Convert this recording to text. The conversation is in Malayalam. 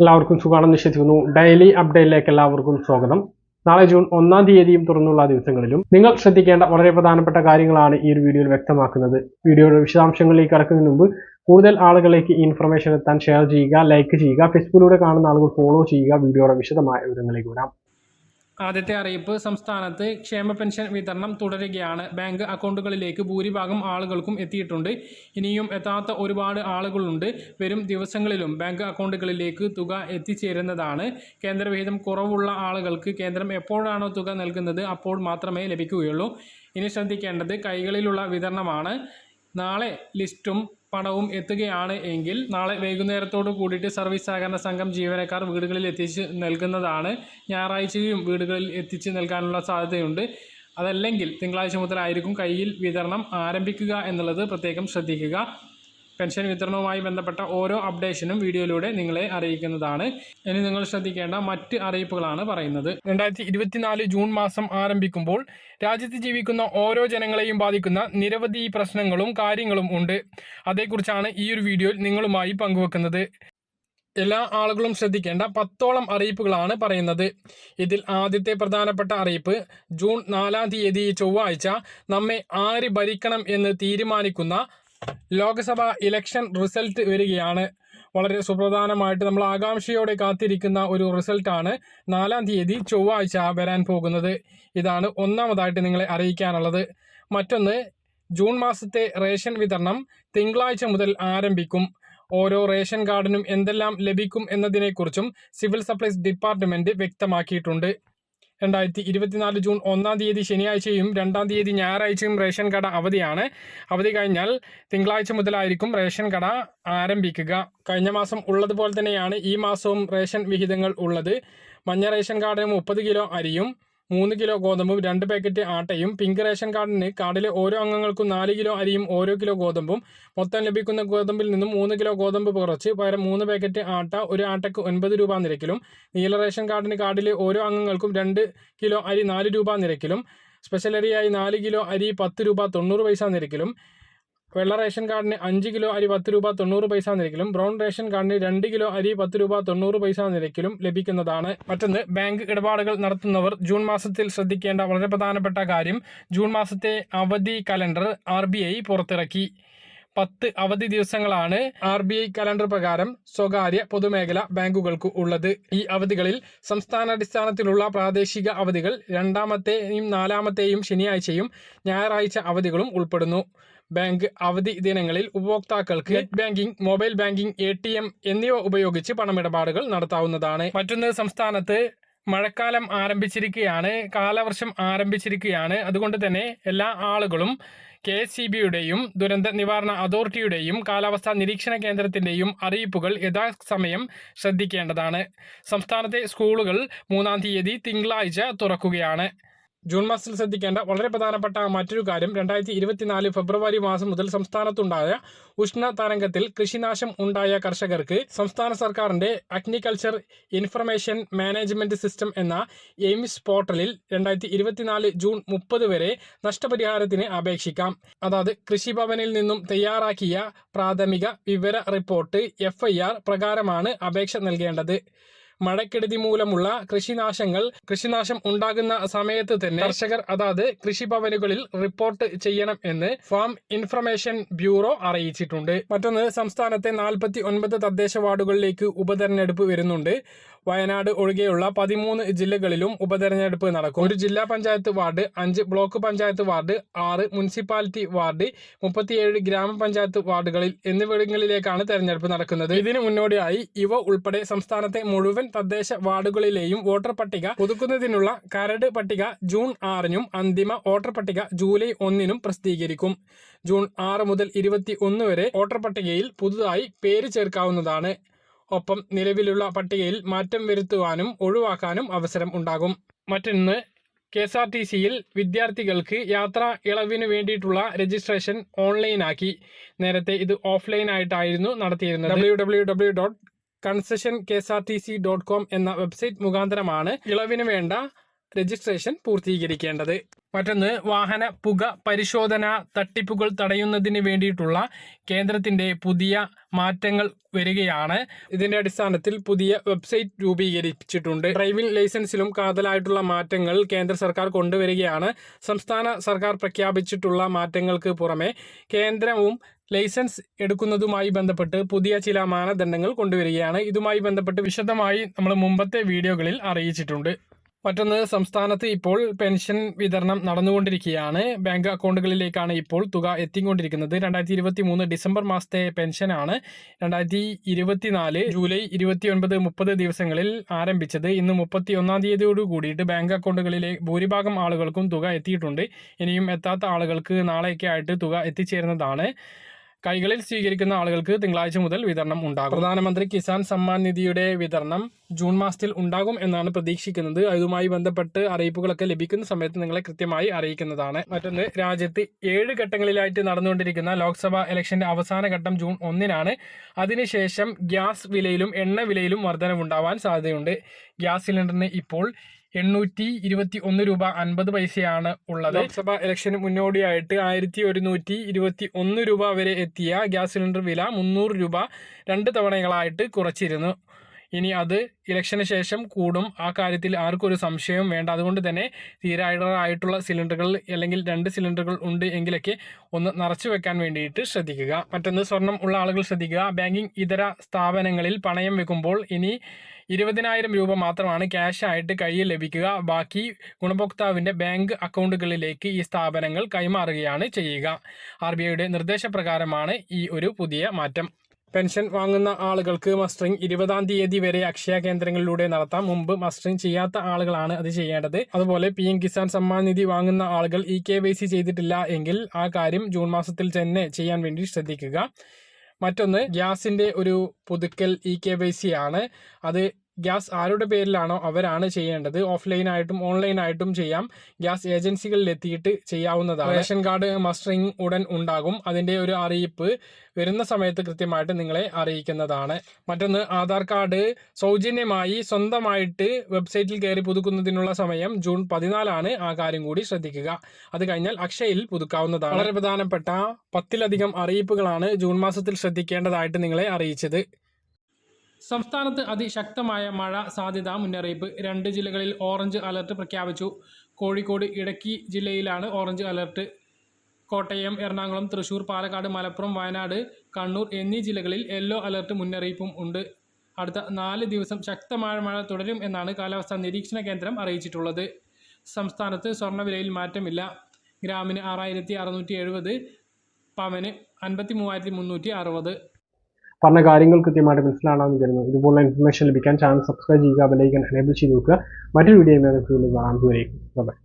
എല്ലാവർക്കും സുഖമാണെന്ന് വിശ്വസിക്കുന്നു. ഡെയിലി അപ്ഡേറ്റിലേക്ക് എല്ലാവർക്കും സ്വാഗതം. നാളെ ജൂൺ ഒന്നാം തീയതിയും തുറന്നുള്ള ദിവസങ്ങളിലും നിങ്ങൾ ശ്രദ്ധിക്കേണ്ട വളരെ പ്രധാനപ്പെട്ട കാര്യങ്ങളാണ് ഈ ഒരു വീഡിയോയിൽ വ്യക്തമാക്കുന്നത്. വീഡിയോയുടെ വിശദാംശങ്ങളിലേക്ക് കടക്കുന്നതിന് മുമ്പ് കൂടുതൽ ആളുകളിലേക്ക് ഇൻഫർമേഷൻ എത്താൻ ഷെയർ ചെയ്യുക ലൈക്ക് ചെയ്യുക ഫേസ്ബുക്കിലൂടെ കാണുന്ന ആളുകൾ ഫോളോ ചെയ്യുക വീഡിയോയുടെ വിശദമായ വിവരങ്ങളിലേക്ക് വരാം. ആദ്യത്തെ അറിയിപ്പ് സംസ്ഥാനത്ത് ക്ഷേമ പെൻഷൻ വിതരണം തുടരുകയാണ്. ബാങ്ക് അക്കൗണ്ടുകളിലേക്ക് ഭൂരിഭാഗം ആളുകൾക്കും എത്തിയിട്ടുണ്ട്. ഇനിയും എത്താത്ത ഒരുപാട് ആളുകളുണ്ട്. വരും ദിവസങ്ങളിലും ബാങ്ക് അക്കൗണ്ടുകളിലേക്ക് തുക എത്തിച്ചേരുന്നതാണ്. കേന്ദ്രവിഹിതം കുറവുള്ള ആളുകൾക്ക് കേന്ദ്രം എപ്പോഴാണോ തുക നൽകുന്നത് അപ്പോൾ മാത്രമേ ലഭിക്കുകയുള്ളൂ. ഇനി ശ്രദ്ധിക്കേണ്ടത് കൈകളിലുള്ള വിതരണമാണ്. നാളെ ലിസ്റ്റും പണവും എത്തുകയാണ് എങ്കിൽ നാളെ വൈകുന്നേരത്തോട് കൂടിയിട്ട് സർവീസ് സഹകരണ സംഘം ജീവനക്കാർ വീടുകളിൽ എത്തിച്ച് നൽകുന്നതാണ്. ഞായറാഴ്ചയും വീടുകളിൽ എത്തിച്ച് നൽകാനുള്ള സാധ്യതയുണ്ട്. അതല്ലെങ്കിൽ തിങ്കളാഴ്ച മുതലായിരിക്കും കയ്യിൽ വിതരണം ആരംഭിക്കുക എന്നുള്ളത് പ്രത്യേകം ശ്രദ്ധിക്കുക. പെൻഷൻ വിതരണവുമായി ബന്ധപ്പെട്ട ഓരോ അപ്ഡേഷനും വീഡിയോയിലൂടെ നിങ്ങളെ അറിയിക്കുന്നതാണ്. ഇനി നിങ്ങൾ ശ്രദ്ധിക്കേണ്ട മറ്റ് അറിയിപ്പുകളാണ് പറയുന്നത്. രണ്ടായിരത്തി ഇരുപത്തിനാല് ജൂൺ മാസം ആരംഭിക്കുമ്പോൾ രാജ്യത്ത് ജീവിക്കുന്ന ഓരോ ജനങ്ങളെയും ബാധിക്കുന്ന നിരവധി പ്രശ്നങ്ങളും കാര്യങ്ങളും ഉണ്ട്. അതേക്കുറിച്ചാണ് ഈ ഒരു വീഡിയോയിൽ നിങ്ങളുമായി പങ്കുവെക്കുന്നത്. എല്ലാ ആളുകളും ശ്രദ്ധിക്കേണ്ട പത്തോളം അറിയിപ്പുകളാണ് പറയുന്നത്. ഇതിൽ ആദ്യത്തെ പ്രധാനപ്പെട്ട അറിയിപ്പ് ജൂൺ നാലാം തീയതി ചൊവ്വാഴ്ച നമ്മെ ആര് ഭരിക്കണം എന്ന് തീരുമാനിക്കുന്ന ലോക്സഭ ഇലക്ഷൻ റിസൾട്ട് വരികയാണ്. വളരെ സുപ്രധാനമായിട്ട് നമ്മൾ ആകാംക്ഷയോടെ കാത്തിരിക്കുന്ന ഒരു റിസൾട്ടാണ് നാലാം തീയതി ചൊവ്വാഴ്ച വരാൻ പോകുന്നത്. ഇതാണ് ഒന്നാമതായിട്ട് നിങ്ങളെ അറിയിക്കാനുള്ളത്. മറ്റൊന്ന് ജൂൺ മാസത്തെ റേഷൻ വിതരണം തിങ്കളാഴ്ച മുതൽ ആരംഭിക്കും. ഓരോ റേഷൻ കാർഡിനും എന്തെല്ലാം ലഭിക്കും എന്നതിനെക്കുറിച്ചും സിവിൽ സപ്ലൈസ് ഡിപ്പാർട്ട്മെന്റ് വ്യക്തമാക്കിയിട്ടുണ്ട്. രണ്ടായിരത്തി ഇരുപത്തിനാല് ജൂൺ ഒന്നാം തീയതി ശനിയാഴ്ചയും രണ്ടാം തീയതി ഞായറാഴ്ചയും റേഷൻ കട അവധിയാണ്. അവധി കഴിഞ്ഞാൽ തിങ്കളാഴ്ച മുതലായിരിക്കും റേഷൻ കട ആരംഭിക്കുക. കഴിഞ്ഞ മാസം ഉള്ളതുപോലെ തന്നെയാണ് ഈ മാസവും റേഷൻ വിഹിതങ്ങൾ ഉള്ളത്. മഞ്ഞ റേഷൻ കാർഡിന് മുപ്പത് കിലോ അരിയും മൂന്ന് കിലോ ഗോതമ്പും രണ്ട് പാക്കറ്റ് ആട്ടയും. പിങ്ക് റേഷൻ കാർഡിന് കാർഡിലെ ഓരോ അംഗങ്ങൾക്കും നാല് കിലോ അരിയും ഓരോ കിലോ ഗോതമ്പും. മൊത്തം ലഭിക്കുന്ന ഗോതമ്പിൽ നിന്നും മൂന്ന് കിലോ ഗോതമ്പ് കുറച്ച്. പകരം മൂന്ന് പാക്കറ്റ് ആട്ട ഒരു ആട്ടയ്ക്ക് ഒൻപത് രൂപ നിരക്കിലും. നീല റേഷൻ കാർഡിന് കാർഡിലെ ഓരോ അംഗങ്ങൾക്കും രണ്ട് കിലോ അരി നാല് രൂപ നിരക്കിലും. സ്പെഷ്യൽ അരിയായി നാല് കിലോ അരി പത്ത് രൂപ തൊണ്ണൂറ് പൈസ നിരക്കിലും. വെള്ള റേഷൻ കാർഡിന് അഞ്ച് കിലോ അരി പത്ത് രൂപ തൊണ്ണൂറ് പൈസ നിരക്കിലും ബ്രൗൺ റേഷൻ കാർഡിന് രണ്ട് കിലോ അരി പത്ത് രൂപ തൊണ്ണൂറ് പൈസ നിരക്കിലും ലഭിക്കുന്നതാണ്. മറ്റൊന്ന് ബാങ്ക് ഇടപാടുകൾ നടത്തുന്നവർ ജൂൺ മാസത്തിൽ ശ്രദ്ധിക്കേണ്ട വളരെ പ്രധാനപ്പെട്ട കാര്യം ജൂൺ മാസത്തെ അവധി കലണ്ടർ ആർ പുറത്തിറക്കി. പത്ത് അവധി ദിവസങ്ങളാണ് ആർ ബി ഐ കലണ്ടർ പ്രകാരം സ്വകാര്യ പൊതുമേഖല ബാങ്കുകൾക്ക് ഉള്ളത്. ഈ അവധികളിൽ സംസ്ഥാനാടിസ്ഥാനത്തിലുള്ള പ്രാദേശിക അവധികൾ രണ്ടാമത്തെയും നാലാമത്തെയും ശനിയാഴ്ചയും ഞായറാഴ്ച അവധികളും ഉൾപ്പെടുന്നു. ബാങ്ക് അവധി ദിനങ്ങളിൽ ഉപഭോക്താക്കൾക്ക് net banking mobile banking A T M എന്നിവ ഉപയോഗിച്ച് പണമിടപാടുകൾ നടത്താവുന്നതാണ്. മറ്റൊന്ന് സംസ്ഥാനത്ത് മഴക്കാലം ആരംഭിച്ചിരിക്കുകയാണ് കാലവർഷം ആരംഭിച്ചിരിക്കുകയാണ്. അതുകൊണ്ട് തന്നെ എല്ലാ ആളുകളും കെ എസ് സി ബിയുടെയും ദുരന്ത നിവാരണ അതോറിറ്റിയുടെയും കാലാവസ്ഥാ നിരീക്ഷണ കേന്ദ്രത്തിന്റെയും അറിയിപ്പുകൾ യഥാസമയം ശ്രദ്ധിക്കേണ്ടതാണ്. സംസ്ഥാനത്തെ സ്കൂളുകൾ മൂന്നാം തീയതി തിങ്കളാഴ്ച തുറക്കുകയാണ്. ജൂൺ മാസത്തിൽ ശ്രദ്ധിക്കേണ്ട വളരെ പ്രധാനപ്പെട്ട മറ്റൊരു കാര്യം രണ്ടായിരത്തി ഇരുപത്തിനാല് ഫെബ്രുവരി മാസം മുതൽ സംസ്ഥാനത്തുണ്ടായ ഉഷ്ണ തരംഗത്തിൽ കൃഷിനാശം ഉണ്ടായ കർഷകർക്ക് സംസ്ഥാന സർക്കാരിന്റെ അഗ്നികൾച്ചർ ഇൻഫർമേഷൻ മാനേജ്മെന്റ് സിസ്റ്റം എന്ന എയിംസ് പോർട്ടലിൽ രണ്ടായിരത്തി ഇരുപത്തിനാല് ജൂൺ മുപ്പത് വരെ നഷ്ടപരിഹാരത്തിന് അപേക്ഷിക്കാം. അതായത് കൃഷിഭവനിൽ നിന്നും തയ്യാറാക്കിയ പ്രാഥമിക വിവര റിപ്പോർട്ട് എഫ് പ്രകാരമാണ് അപേക്ഷ നൽകേണ്ടത്. മഴക്കെടുതി മൂലമുള്ള കൃഷിനാശങ്ങൾ കൃഷിനാശം ഉണ്ടാകുന്ന സമയത്ത് തന്നെ കർഷകർ അതാത് കൃഷിഭവനുകളിൽ റിപ്പോർട്ട് ചെയ്യണം എന്ന് ഫാം ഇൻഫർമേഷൻ ബ്യൂറോ അറിയിച്ചിട്ടുണ്ട്. മറ്റൊന്ന് സംസ്ഥാനത്തെ നാൽപ്പത്തി ഒൻപത് തദ്ദേശ വാർഡുകളിലേക്ക് ഉപതെരഞ്ഞെടുപ്പ് വരുന്നുണ്ട്. വയനാട് ഒഴികെയുള്ള പതിമൂന്ന് ജില്ലകളിലും ഉപതെരഞ്ഞെടുപ്പ് നടക്കും. ഒരു ജില്ലാ പഞ്ചായത്ത് വാർഡ് അഞ്ച് ബ്ലോക്ക് പഞ്ചായത്ത് വാർഡ് ആറ് മുനിസിപ്പാലിറ്റി വാർഡ് മുപ്പത്തിയേഴ് ഗ്രാമപഞ്ചായത്ത് വാർഡുകളിൽ എന്നിവിടങ്ങളിലേക്കാണ് തെരഞ്ഞെടുപ്പ് നടക്കുന്നത്. ഇതിനു മുന്നോടിയായി ഇവ ഉൾപ്പെടെ സംസ്ഥാനത്തെ മുഴുവൻ തദ്ദേശ വാർഡുകളിലെയും വോട്ടർ പട്ടിക പുതുക്കുന്നതിനുള്ള കരട് പട്ടിക ജൂൺ ആറിനും അന്തിമ വോട്ടർ പട്ടിക ജൂലൈ ഒന്നിനും പ്രസിദ്ധീകരിക്കും. ജൂൺ ആറ് മുതൽ ഇരുപത്തി ഒന്ന് വരെ വോട്ടർ പട്ടികയിൽ പുതുതായി പേര് ചേർക്കാവുന്നതാണ്. ഒപ്പം നിലവിലുള്ള പട്ടികയിൽ മാറ്റം വരുത്തുവാനും ഒഴിവാക്കാനും അവസരം ഉണ്ടാകും. മറ്റൊന്ന് കെ എസ് ആർ ടി സിയിൽ വിദ്യാർത്ഥികൾക്ക് യാത്രാ ഇളവിന് വേണ്ടിയിട്ടുള്ള രജിസ്ട്രേഷൻ ഓൺലൈനാക്കി. നേരത്തെ ഇത് ഓഫ്ലൈനായിട്ടായിരുന്നു നടത്തിയിരുന്നത്. W W W dot concession K S R T C dot com എന്ന വെബ്സൈറ്റ് മുഖാന്തരമാണ് ഇളവിന് വേണ്ട രജിസ്ട്രേഷൻ പൂർത്തീകരിക്കേണ്ടത്. മറ്റൊന്ന് വാഹന പുക പരിശോധന തട്ടിപ്പുകൾ തടയുന്നതിന് വേണ്ടിയിട്ടുള്ള കേന്ദ്രത്തിന്റെ പുതിയ മാറ്റങ്ങൾ വരികയാണ്. ഇതിന്റെ അടിസ്ഥാനത്തിൽ പുതിയ വെബ്സൈറ്റ് രൂപീകരിച്ചിട്ടുണ്ട്. ഡ്രൈവിംഗ് ലൈസൻസിലും കാതലായിട്ടുള്ള മാറ്റങ്ങൾ കേന്ദ്ര സർക്കാർ കൊണ്ടുവരികയാണ്. സംസ്ഥാന സർക്കാർ പ്രഖ്യാപിച്ചിട്ടുള്ള മാറ്റങ്ങൾക്ക് പുറമെ കേന്ദ്രവും ലൈസൻസ് എടുക്കുന്നതുമായി ബന്ധപ്പെട്ട് പുതിയ ചില മാനദണ്ഡങ്ങൾ കൊണ്ടുവരികയാണ്. ഇതുമായി ബന്ധപ്പെട്ട് വിശദമായി നമ്മൾ മുമ്പത്തെ വീഡിയോകളിൽ അറിയിച്ചിട്ടുണ്ട്. മറ്റൊന്ന് സംസ്ഥാനത്ത് ഇപ്പോൾ പെൻഷൻ വിതരണം നടന്നുകൊണ്ടിരിക്കുകയാണ്. ബാങ്ക് അക്കൗണ്ടുകളിലേക്കാണ് ഇപ്പോൾ തുക എത്തിക്കൊണ്ടിരിക്കുന്നത്. രണ്ടായിരത്തി ഇരുപത്തി മൂന്ന് ഡിസംബർ മാസത്തെ പെൻഷനാണ് രണ്ടായിരത്തി ഇരുപത്തിനാല് ജൂലൈ ഇരുപത്തി ഒൻപത് മുപ്പത് ദിവസങ്ങളിൽ ആരംഭിച്ചത്. ഇന്ന് മുപ്പത്തി ഒന്നാം തീയതിയോട് കൂടിയിട്ട് ബാങ്ക് അക്കൗണ്ടുകളിലെ ഭൂരിഭാഗം ആളുകൾക്കും തുക എത്തിയിട്ടുണ്ട്. ഇനിയും എത്താത്ത ആളുകൾക്ക് നാളെയൊക്കെ ആയിട്ട് തുക എത്തിച്ചേരുന്നതാണ്. കൈകളിൽ സ്വീകരിക്കുന്ന ആളുകൾക്ക് തിങ്കളാഴ്ച മുതൽ വിതരണം ഉണ്ടാകും. പ്രധാനമന്ത്രി കിസാൻ സമ്മാൻ നിധിയുടെ വിതരണം ജൂൺ മാസത്തിൽ ഉണ്ടാകും എന്നാണ് പ്രതീക്ഷിക്കുന്നത്. അതുമായി ബന്ധപ്പെട്ട് അറിയിപ്പുകളൊക്കെ ലഭിക്കുന്ന സമയത്ത് നിങ്ങളെ കൃത്യമായി അറിയിക്കുന്നതാണ്. മറ്റൊന്ന് രാജ്യത്ത് ഏഴ് ഘട്ടങ്ങളിലായിട്ട് നടന്നുകൊണ്ടിരിക്കുന്ന ലോക്സഭാ ഇലക്ഷന്റെ അവസാന ഘട്ടം ജൂൺ ഒന്നിനാണ്. അതിനുശേഷം ഗ്യാസ് വിലയിലും എണ്ണ വിലയിലും വർധനവുണ്ടാവാൻ സാധ്യതയുണ്ട്. ഗ്യാസ് സിലിണ്ടറിന് ഇപ്പോൾ എണ്ണൂറ്റി ഇരുപത്തി ഒന്ന് രൂപ അൻപത് പൈസയാണ് ഉള്ളത്. ലോക്സഭാ ഇലക്ഷന് മുന്നോടിയായിട്ട് ആയിരത്തി ഒരുന്നൂറ്റി ഇരുപത്തി ഒന്ന് രൂപ വരെ എത്തിയ ഗ്യാസ് സിലിണ്ടർ വില മുന്നൂറ് രൂപ രണ്ട് തവണകളായിട്ട് കുറച്ചിരുന്നു. ഇനി അത് ഇലക്ഷന് ശേഷം കൂടും. ആ കാര്യത്തിൽ ആർക്കും ഒരു സംശയവും വേണ്ട. അതുകൊണ്ട് തന്നെ തീരായിട്ടുള്ള സിലിണ്ടറുകൾ അല്ലെങ്കിൽ രണ്ട് സിലിണ്ടറുകൾ ഉണ്ട് എങ്കിലൊക്കെ ഒന്ന് നിറച്ചു വെക്കാൻ വേണ്ടിയിട്ട് ശ്രദ്ധിക്കുക. മറ്റൊന്ന് സ്വർണം ഉള്ള ആളുകൾ ശ്രദ്ധിക്കുക. ബാങ്കിങ് ഇതര സ്ഥാപനങ്ങളിൽ പണയം വെക്കുമ്പോൾ ഇനി ഇരുപതിനായിരം രൂപ മാത്രമാണ് ക്യാഷ് ആയിട്ട് കയ്യിൽ ലഭിക്കുക. ബാക്കി ഗുണഭോക്താവിന്റെ ബാങ്ക് അക്കൗണ്ടുകളിലേക്ക് ഈ സ്ഥാപനങ്ങൾ കൈമാറുകയാണ് ചെയ്യുക. ആർ ബി ഐയുടെ നിർദ്ദേശപ്രകാരമാണ് ഈ ഒരു പുതിയ മാറ്റം. പെൻഷൻ വാങ്ങുന്ന ആളുകൾക്ക് മസ്റ്ററിംഗ് ഇരുപതാം തീയതി വരെ അക്ഷയ കേന്ദ്രങ്ങളിലൂടെ നടത്താം. മുമ്പ് മസ്റ്ററിംഗ് ചെയ്യാത്ത ആളുകളാണ് അത് ചെയ്യേണ്ടത്. അതുപോലെ പി എം കിസാൻ സമ്മാൻ നിധി വാങ്ങുന്ന ആളുകൾ ഇ കെ വൈ സി ചെയ്തിട്ടില്ല എങ്കിൽ ആ കാര്യം ജൂൺ മാസത്തിൽ തന്നെ ചെയ്യാൻ വേണ്ടി ശ്രദ്ധിക്കുക. മറ്റൊന്ന് ഗ്യാസിന്റെ ഒരു പുതുക്കൽ ഇ കെ വൈ സി ആണ്. അത് ഗ്യാസ് ആരുടെ പേരിലാണോ അവരാണ് ചെയ്യേണ്ടത്? ഓഫ്ലൈൻ ആയിട്ടും ഓൺലൈൻ ആയിട്ടും ചെയ്യാം. ഗ്യാസ് ഏജൻസികളിൽ എത്തിയിട്ട് ചെയ്യാവുന്നതാണ്. റേഷൻ കാർഡ് മസ്റ്ററിംഗ് ഉടൻ ഉണ്ടാകും. അതിന്റെ ഒരു അറിയിപ്പ് വരുന്ന സമയത്ത് കൃത്യമായിട്ട് നിങ്ങളെ അറിയിക്കുന്നതാണ്. മറ്റൊന്ന് ആധാർ കാർഡ് സൗജന്യമായി സ്വന്തമായിട്ട് വെബ്സൈറ്റിൽ കയറി പുതുക്കുന്നതിനുള്ള സമയം ജൂൺ പതിനാലാണ്. ആ കാര്യം കൂടി ശ്രദ്ധിക്കുക. അത് കഴിഞ്ഞാൽ അക്ഷയയിൽ പുതുക്കാവുന്നതാണ്. വളരെ പ്രധാനപ്പെട്ട പത്തിലധികം അറിയിപ്പുകളാണ് ജൂൺ മാസത്തിൽ ശ്രദ്ധിക്കേണ്ടതായിട്ട് നിങ്ങളെ അറിയിച്ചത്. സംസ്ഥാനത്ത് അതിശക്തമായ മഴ സാധ്യതാ മുന്നറിയിപ്പ്. രണ്ട് ജില്ലകളിൽ ഓറഞ്ച് അലർട്ട് പ്രഖ്യാപിച്ചു. കോഴിക്കോട് ഇടുക്കി ജില്ലയിലാണ് ഓറഞ്ച് അലർട്ട്. കോട്ടയം എറണാകുളം തൃശൂർ പാലക്കാട് മലപ്പുറം വയനാട് കണ്ണൂർ എന്നീ ജില്ലകളിൽ യെല്ലോ അലർട്ട് മുന്നറിയിപ്പും ഉണ്ട്. അടുത്ത നാല് ദിവസം ശക്തമായ മഴ തുടരും എന്നാണ് കാലാവസ്ഥാ നിരീക്ഷണ കേന്ദ്രം അറിയിച്ചിട്ടുള്ളത്. സംസ്ഥാനത്ത് സ്വർണവിലയിൽ മാറ്റമില്ല. ഗ്രാമിന് ആറായിരത്തി അറുന്നൂറ്റി എഴുപത് പവന് അൻപത്തി മൂവായിരത്തി മുന്നൂറ്റി അറുപത്. പറഞ്ഞ കാര്യങ്ങൾ കൃത്യമായിട്ട് മനസ്സിലാണെന്ന് കരുതുന്നു. ഇതുപോലുള്ള ഇൻഫർമേഷൻ ലഭിക്കാൻ ചാനൽ സബ്സ്ക്രൈബ് ചെയ്യുക ബെലൈക്കൻ എനേബിൾ ചെയ്ത് നോക്കുക മറ്റൊരു വീഡിയോ കാണാൻ ദൂരേക്കും